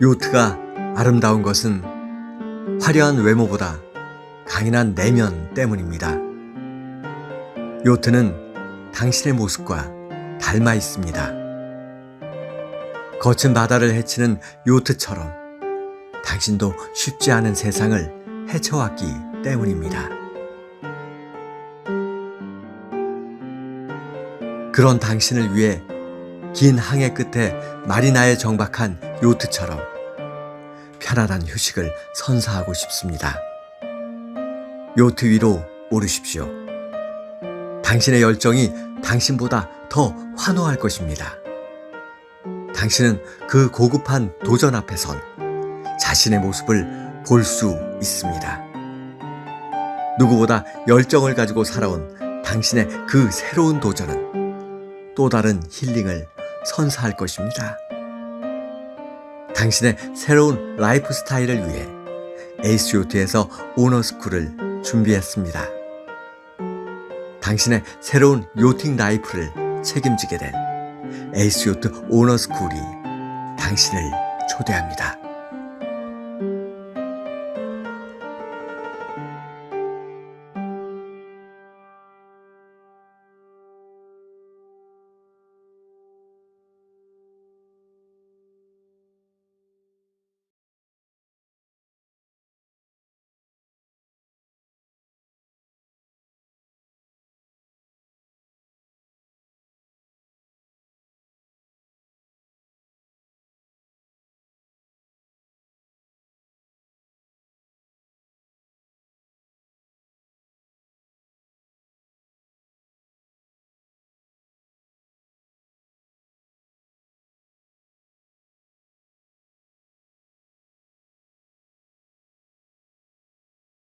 요트가 아름다운 것은 화려한 외모보다 강인한 내면 때문입니다. 요트는 당신의 모습과 닮아 있습니다. 거친 바다를 헤치는 요트처럼 당신도 쉽지 않은 세상을 헤쳐왔기 때문입니다. 그런 당신을 위해 긴 항해 끝에 마리나에 정박한 요트처럼 편안한 휴식을 선사하고 싶습니다. 요트 위로 오르십시오. 당신의 열정이 당신보다 더 환호할 것입니다. 당신은 그 고급한 도전 앞에선 자신의 모습을 볼 수 있습니다. 누구보다 열정을 가지고 살아온 당신의 그 새로운 도전은 또 다른 힐링을 선사할 것입니다. 당신의 새로운 라이프 스타일을 위해 요트에서 오너스쿨을 준비했습니다. 당신의 새로운 요팅 라이프를 책임지게 된 요트 오너스쿨이 당신을 초대합니다.